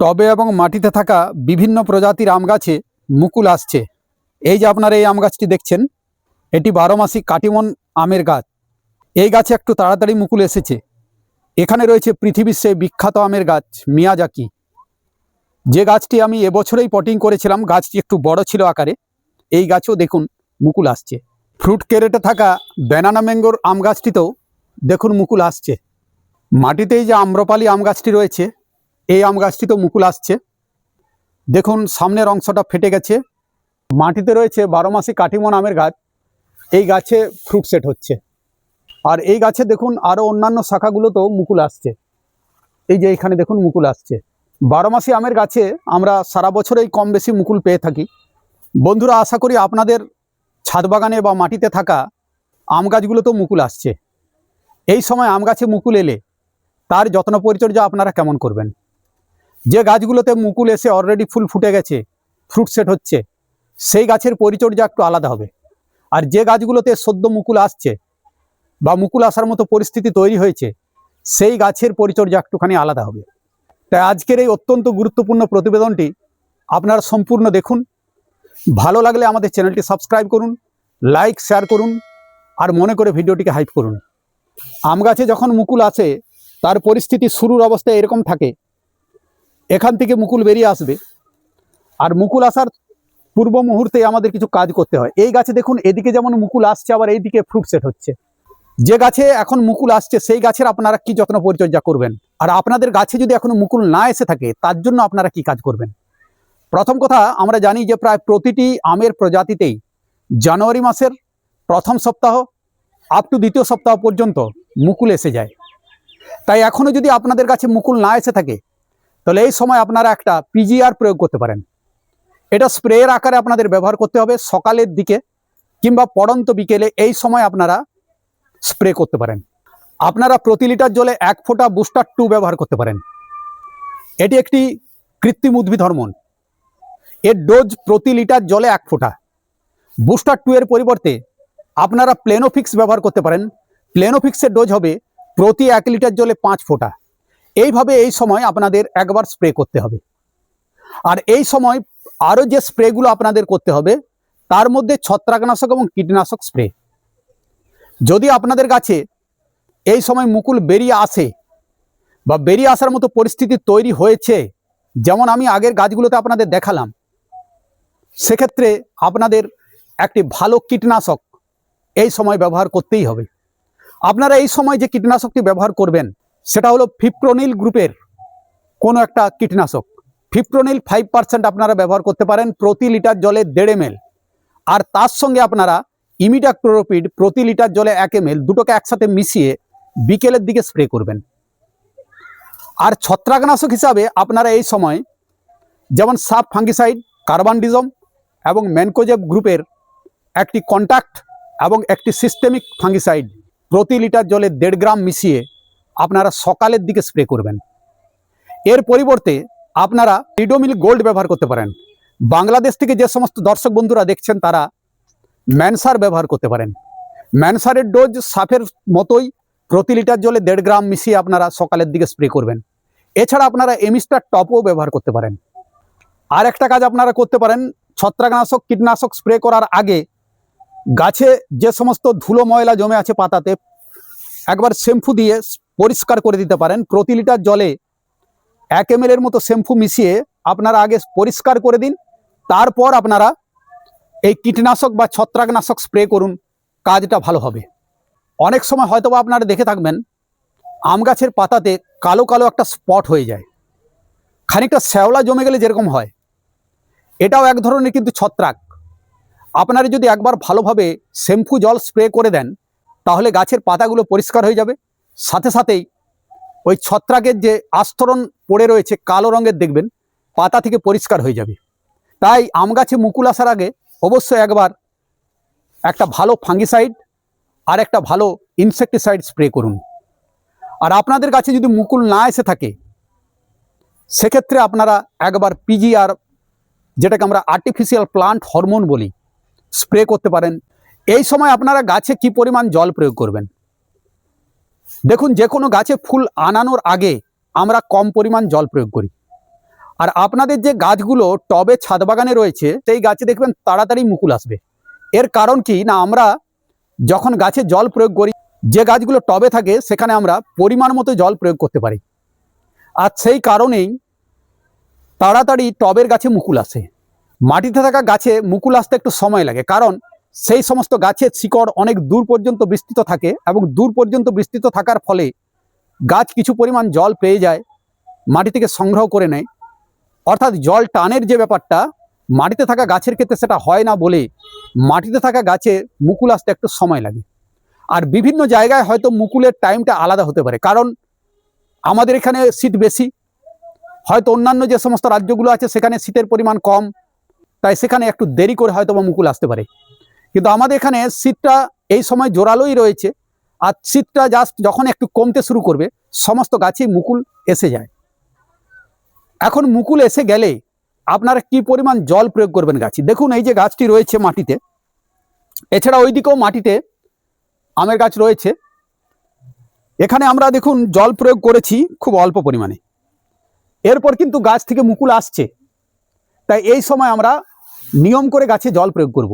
টবে এবং মাটিতে থাকা বিভিন্ন প্রজাতির আম গাছে মুকুল আসছে। এই যে আপনারা এই আম গাছটি দেখছেন, এটি বারো মাসি কাটিমন আমের গাছ। এই গাছে একটু তাড়াতাড়ি মুকুল এসেছে। এখানে রয়েছে পৃথিবীর সেই বিখ্যাত আমের গাছ, মিয়াজাকি। যে গাছটি আমি এবছরেই পটিং করেছিলাম, গাছটি একটু বড় ছিল আকারে, এই গাছেও দেখুন মুকুল আসছে। ফ্রুট ক্যারেটে থাকা ব্যানানা ম্যাঙ্গোর আম গাছটিতেও দেখুন মুকুল আসছে। মাটিতেই যে আম্রপালি আম গাছটি রয়েছে এই আম গাছটি তো মুকুল আসছে। দেখুন, সামনের অংশটা ফেটে গেছে। মাটিতে রয়েছে বারো মাসি কাটিমন আমের গাছ। এই গাছে ফ্রুট সেট হচ্ছে। আর এই গাছে দেখুন আরও অন্যান্য শাখাগুলোতেও মুকুল আসছে। এই যে এখানে দেখুন, মুকুল আসছে। বারো মাসি আমের গাছে আমরা সারা বছরেই কম বেশি মুকুল পেয়ে থাকি। বন্ধুরা, আশা করি আপনাদের ছাদ বাগানে বা মাটিতে থাকা আম গাছগুলোতেও মুকুল আসছে। এই সময় আম গাছে মুকুল এলে তার যত্ন পরিচর্যা আপনারা কেমন করবেন? যে গাছগুলোতে মুকুল এসে অলরেডি ফুল ফুটে গেছে ফ্রুট সেট হচ্ছে, সেই গাছের পরিচর্যা একটু আলাদা হবে। আর যে গাছগুলোতে সদ্য মুকুল আসছে বা মুকুল আসার মতো পরিস্থিতি তৈরি হয়েছে, সেই গাছের পরিচর্যা একটুখানি আলাদা হবে। তাই আজকের এই অত্যন্ত গুরুত্বপূর্ণ প্রতিবেদনটি আপনারা সম্পূর্ণ দেখুন। ভালো লাগলে আমাদের চ্যানেলটি সাবস্ক্রাইব করুন, লাইক শেয়ার করুন, আর মনে করে ভিডিওটিকে হাইপ করুন। আম গাছে যখন মুকুল আসে, তার পরিস্থিতি শুরুর অবস্থায় এরকম থাকে এখান থেকে মুকুল বেরিয়ে আসবে। আর মুকুল আসার পূর্ব মুহূর্তে আমাদের কিছু কাজ করতে হয়। এই গাছে দেখুন, এদিকে যেমন মুকুল আসছে, আবার এইদিকে ফ্রুট সেট হচ্ছে। যে গাছে এখন মুকুল আসছে, সেই গাছের আপনারা কি যত্ন পরিচর্যা করবেন? আর আপনাদের গাছে যদি এখনও মুকুল না এসে থাকে, তার জন্য আপনারা কি কাজ করবেন? প্রথম কথা, আমরা জানি যে প্রায় প্রতিটি আমের প্রজাতিতেই জানুয়ারি মাসের প্রথম সপ্তাহ আপ টু দ্বিতীয় সপ্তাহ পর্যন্ত মুকুল এসে যায়। তাই এখনও যদি আপনাদের কাছে মুকুল না এসে থাকে তাহলে এই সময় আপনারা একটা পিজিআর প্রয়োগ করতে পারেন। এটা স্প্রের আকারে আপনাদের ব্যবহার করতে হবে সকালের দিকে কিংবা পড়ন্ত বিকেলে এই সময় আপনারা স্প্রে করতে পারেন। আপনারা প্রতি লিটার জলে এক ফোঁটা বুস্টার টু ব্যবহার করতে পারেন। এটি একটি কৃত্রিম উদ্ভিদ হরমোন। এর ডোজ প্রতি লিটার জলে এক ফোঁটা। বুস্টার টু এর পরিবর্তে আপনারা প্লেনোফিক্স ব্যবহার করতে পারেন। প্লেনোফিক্সের ডোজ হবে প্রতি এক লিটার জলে পাঁচ ফোঁটা। এইভাবে এই সময় আপনাদের একবার স্প্রে করতে হবে। আর এই সময় আরও যে স্প্রেগুলো আপনাদের করতে হবে, তার মধ্যে ছত্রাকনাশক এবং কীটনাশক স্প্রে যদি আপনাদের কাছে এই সময় মুকুল বেরিয়ে আসে বা বেরিয়ে আসার মতো পরিস্থিতি তৈরি হয়েছে, যেমন আমি আগের গাছগুলোতে আপনাদের দেখালাম, সেক্ষেত্রে আপনাদের একটি ভালো কীটনাশক এই সময় ব্যবহার করতেই হবে। আপনারা এই সময় যে কীটনাশকটি ব্যবহার করবেন সেটা হলো ফিপ্রোনিল গ্রুপের কোনো একটা কীটনাশক। ফিপ্রোনিল ফাইভ পার্সেন্ট আপনারা ব্যবহার করতে পারেন প্রতি লিটার জলে দেড় এম আর তার সঙ্গে আপনারা ইমিডাক্লোরোপিড প্রতি লিটার জলে এক এম দুটোকে একসাথে মিশিয়ে বিকেলের দিকে স্প্রে করবেন। আর ছত্রাকনাশক হিসাবে আপনারা এই সময় যেমন সাব ফাঙ্গিসাইড, কার্বানডিজম এবং ম্যানকোজেব গ্রুপের একটি কন্ট্যাক্ট এবং একটি সিস্টেমিক ফাঙ্গিসাইড প্রতি লিটার জলে দেড় গ্রাম মিশিয়ে আপনারা সকালের দিকে স্প্রে করবেন। এর পরিবর্তে আপনারা রিডোমিল গোল্ড ব্যবহার করতে পারেন। বাংলাদেশ থেকে যে সমস্ত দর্শক বন্ধুরা দেখছেন তারা ম্যানসার ব্যবহার করতে পারেন। ম্যানসারের ডোজ সাফের মতোই প্রতি লিটার জলে দেড় গ্রাম মিশিয়ে আপনারা সকালের দিকে স্প্রে করবেন। এছাড়া আপনারা এমিস্টার টপও ব্যবহার করতে পারেন। আর একটা কাজ আপনারা করতে পারেন, ছত্রাকনাশক কীটনাশক স্প্রে করার আগে গাছে যে সমস্ত ধুলো ময়লা জমে আছে পাতাতে, একবার শ্যাম্পু দিয়ে পরিষ্কার করে দিতে পারেন। প্রতি লিটার জলে এক এম এর মতো শ্যাম্পু মিশিয়ে আপনারা আগে পরিষ্কার করে দিন। তারপর আপনারা এই কীটনাশক বা ছত্রাকনাশক স্প্রে করুন। কাজটা ভালো হবে। অনেক সময় হয়তো বা আপনারা দেখে থাকবেন, আম গাছের পাতাতে কালো কালো একটা স্পট হয়ে যায়। খানিকটা শ্যাওলা জমে গেলে যেরকম হয়। এটাও এক ধরনের কিন্তু ছত্রাক। আপনারা যদি একবার ভালোভাবে শ্যাম্পু জল স্প্রে করে দেন, তাহলে গাছের পাতাগুলো পরিষ্কার হয়ে যাবে। সাথে সাথেই ওই ছত্রাকের যে আস্তরণ পড়ে রয়েছে কালো রঙের দেখবেন, পাতা থেকে পরিষ্কার হয়ে যাবে। তাই আম গাছে মুকুল আসার আগে অবশ্যই একবার একটা ভালো ফাঙ্গিসাইড আর একটা ভালো ইনসেকটিসাইড স্প্রে করুন। আর আপনাদের কাছে যদি মুকুল না এসে থাকে, সেক্ষেত্রে আপনারা একবার পিজিআর যেটাকে আমরা আর্টিফিশিয়াল প্লান্ট হরমোন বলি, স্প্রে করতে পারেন। এই সময় আপনারা গাছে কি পরিমাণ জল প্রয়োগ করবেন? দেখুন, যে কোনো গাছে ফুল আনানোর আগে আমরা কম পরিমাণ জল প্রয়োগ করি। আর আপনাদের যে গাছগুলো টবে ছাদ বাগানে রয়েছে, সেই গাছে দেখবেন তাড়াতাড়ি মুকুল আসবে। এর কারণ কি না, আমরা যখন গাছে জল প্রয়োগ করি, যে গাছগুলো টবে থাকে, সেখানে আমরা পরিমাণ মতো জল প্রয়োগ করতে পারি। আর সেই কারণেই তাড়াতাড়ি টবের গাছে মুকুল আসে। মাটিতে থাকা গাছে মুকুল আসতে একটু সময় লাগে। কারণ সেই সমস্ত গাছের শিকড় অনেক দূর পর্যন্ত বিস্তৃত থাকে এবং দূর পর্যন্ত বিস্তৃত থাকার ফলে গাছ কিছু পরিমাণ জল পেয়ে যায় মাটি থেকে সংগ্রহ করে নেয়। অর্থাৎ জল টানের যে ব্যাপারটা, মাটিতে থাকা গাছের ক্ষেত্রে সেটা হয় না বলে মাটিতে থাকা গাছে মুকুল আসতে একটু সময় লাগে। আর বিভিন্ন জায়গায় হয়তো মুকুলের টাইমটা আলাদা হতে পারে, কারণ আমাদের এখানে শীত বেশি। হয়তো অন্যান্য যে সমস্ত রাজ্যগুলো আছে, সেখানে শীতের পরিমাণ কম, তাই সেখানে একটু দেরি করে হয়তো বা মুকুল আসতে পারে। কিন্তু আমাদের এখানে শীতটা এই সময় জোরালোই রয়েছে। আর শীতটা জাস্ট যখন একটু কমতে শুরু করবে, সমস্ত গাছেই মুকুল এসে যায়। এখন মুকুল এসে গেলে আপনারা কি পরিমাণ জল প্রয়োগ করবেন গাছে? দেখুন এই যে গাছটি রয়েছে মাটিতে। এছাড়া ওইদিকেও মাটিতে আমের গাছ রয়েছে। এখানে আমরা দেখুন জল প্রয়োগ করেছি খুব অল্প পরিমাণে। এরপর কিন্তু গাছ থেকে মুকুল আসছে। তাই এই সময় আমরা নিয়ম করে গাছে জল প্রয়োগ করব।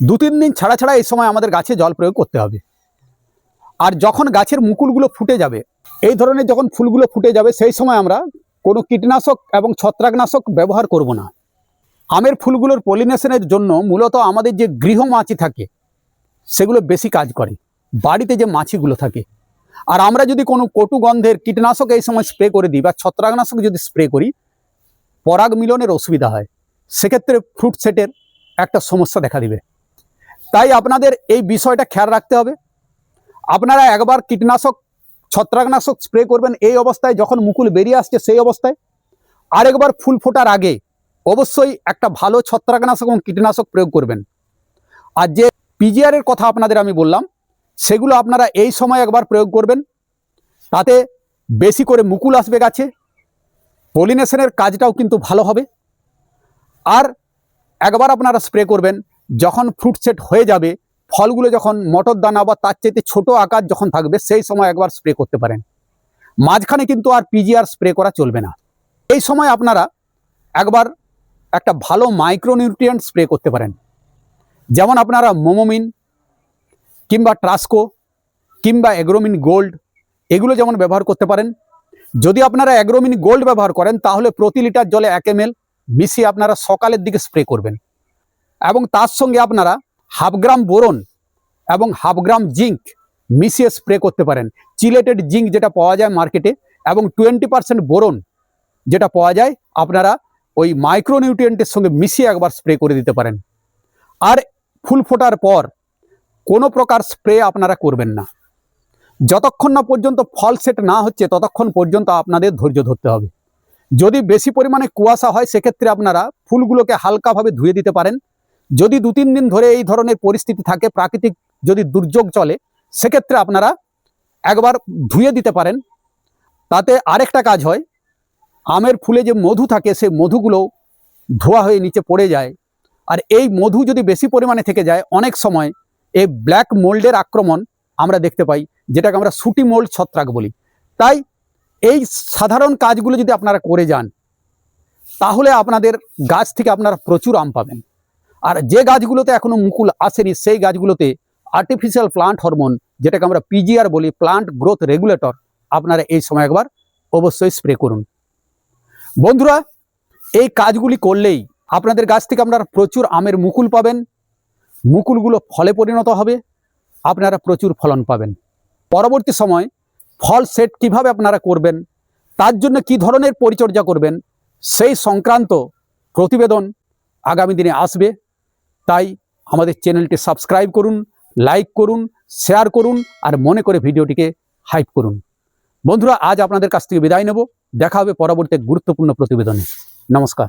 দু তিন দিন ছাড়া ছাড়া এই সময় আমাদের গাছে জল প্রয়োগ করতে হবে। আর যখন গাছের মুকুলগুলো ফুটে যাবে, এই ধরনের যখন ফুলগুলো ফুটে যাবে, সেই সময় আমরা কোনো কীটনাশক এবং ছত্রাকনাশক ব্যবহার করব না। আমের ফুলগুলোর পলিনেশনের জন্য মূলত আমাদের যে গৃহমাছি থাকে, সেগুলো বেশি কাজ করে। বাড়িতে যে মাছিগুলো থাকে। আর আমরা যদি কোনো কটু গন্ধের কীটনাশক এই সময় স্প্রে করে দিই বা ছত্রাকনাশক যদি স্প্রে করি পরাগ মিলনের অসুবিধা হয়। সেক্ষেত্রে ফ্রুট সেটের একটা সমস্যা দেখা দিবে। তাই আপনাদের এই বিষয়টা খেয়াল রাখতে হবে। আপনারা একবার কীটনাশক, ছত্রাকনাশক স্প্রে করবেন এই অবস্থায়, যখন মুকুল বেরিয়ে আসছে সেই অবস্থায়। আরেকবার ফুল ফোটার আগে অবশ্যই একটা ভালো ছত্রাকনাশক এবং কীটনাশক প্রয়োগ করবেন। আর যে পিজিআরের কথা আপনাদের আমি বললাম, সেগুলো আপনারা এই সময় একবার প্রয়োগ করবেন। তাতে বেশি করে মুকুল আসবে গাছে, পলিনেশনের কাজটাও কিন্তু ভালো হবে। আর একবার আপনারা স্প্রে করবেন যখন ফ্রুট সেট হয়ে যাবে, ফলগুলো যখন মটর দানা বা তার চাইতে ছোট আকার যখন থাকবে, সেই সময় একবার স্প্রে করতে পারেন। মাঝখানে কিন্তু আর পিজিআর স্প্রে করা চলবে না। এই সময় আপনারা একবার একটা ভালো মাইক্রোনিউট্রিয়েন্ট স্প্রে করতে পারেন। যেমন আপনারা মোমোমিন কিংবা ট্রাস্কো কিংবা এগ্রোমিন গোল্ড এগুলো যেমন ব্যবহার করতে পারেন। যদি আপনারা অ্যাগ্রোমিন গোল্ড ব্যবহার করেন, তাহলে প্রতি লিটার জলে এক এম মিশিয়ে আপনারা সকালের দিকে স্প্রে করবেন। এবং তার সঙ্গে আপনারা হাফ গ্রাম বোরন এবং হাফ গ্রাম জিঙ্ক মিশিয়ে স্প্রে করতে পারেন। চিলেটেড জিঙ্ক যেটা পাওয়া যায় মার্কেটে এবং টোয়েন্টি পার্সেন্ট বোরন যেটা পাওয়া যায়, আপনারা ওই মাইক্রোনিউট্রিয়েন্টের সঙ্গে মিশিয়ে একবার স্প্রে করে দিতে পারেন। আর ফুল ফোটার পর কোনো প্রকার স্প্রে আপনারা করবেন না। যতক্ষণ না পর্যন্ত ফল সেট না হচ্ছে, ততক্ষণ পর্যন্ত আপনাদের ধৈর্য ধরতে হবে। যদি বেশি পরিমাণে কুয়াশা হয়, সেক্ষেত্রে আপনারা ফুলগুলোকে হালকাভাবে ধুয়ে দিতে পারেন। যদি দু তিন দিন ধরে এই ধরনের পরিস্থিতি থাকে, প্রাকৃতিক যদি দুর্যোগ চলে, সেক্ষেত্রে আপনারা একবার ধুয়ে দিতে পারেন। তাতে আরেকটা কাজ হয়, আমের ফুলে যে মধু থাকে, সে মধুগুলো ধোয়া হয়ে নিচে পড়ে যায়। আর এই মধু যদি বেশি পরিমাণে থেকে যায়, অনেক সময় এই ব্ল্যাক মোল্ডের আক্রমণ আমরা দেখতে পাই, যেটাকে আমরা সুটি মোল্ড ছত্রাক বলি। তাই এই সাধারণ কাজগুলো যদি আপনারা করে যান, তাহলে আপনাদের গাছ থেকে আপনারা প্রচুর আম পাবেন। আর যে গাছগুলোতে এখনও মুকুল আসেনি, সেই গাছগুলোতে আর্টিফিশিয়াল প্লান্ট হরমোন যেটাকে আমরা পিজিআর বলি প্লান্ট গ্রোথ রেগুলেটর আপনারা এই সময় একবার অবশ্যই স্প্রে করুন। বন্ধুরা, এই কাজগুলি করলেই আপনাদের গাছ থেকে আপনারা প্রচুর আমের মুকুল পাবেন, মুকুলগুলো ফলে পরিণত হবে, আপনারা প্রচুর ফলন পাবেন। পরবর্তী সময় ফল সেট কীভাবে আপনারা করবেন, তার জন্য কি ধরনের পরিচর্যা করবেন, সেই সংক্রান্ত প্রতিবেদন আগামী দিনে আসবে। তাই আমাদের চ্যানেলটি সাবস্ক্রাইব করুন, লাইক করুন, শেয়ার করুন আর মনে করে ভিডিওটিকে হাইপ করুন। বন্ধুরা, আজ আপনাদের কাছ থেকে বিদায় নেব। দেখা হবে পরবর্তী গুরুত্বপূর্ণ প্রতিবেদনে। নমস্কার।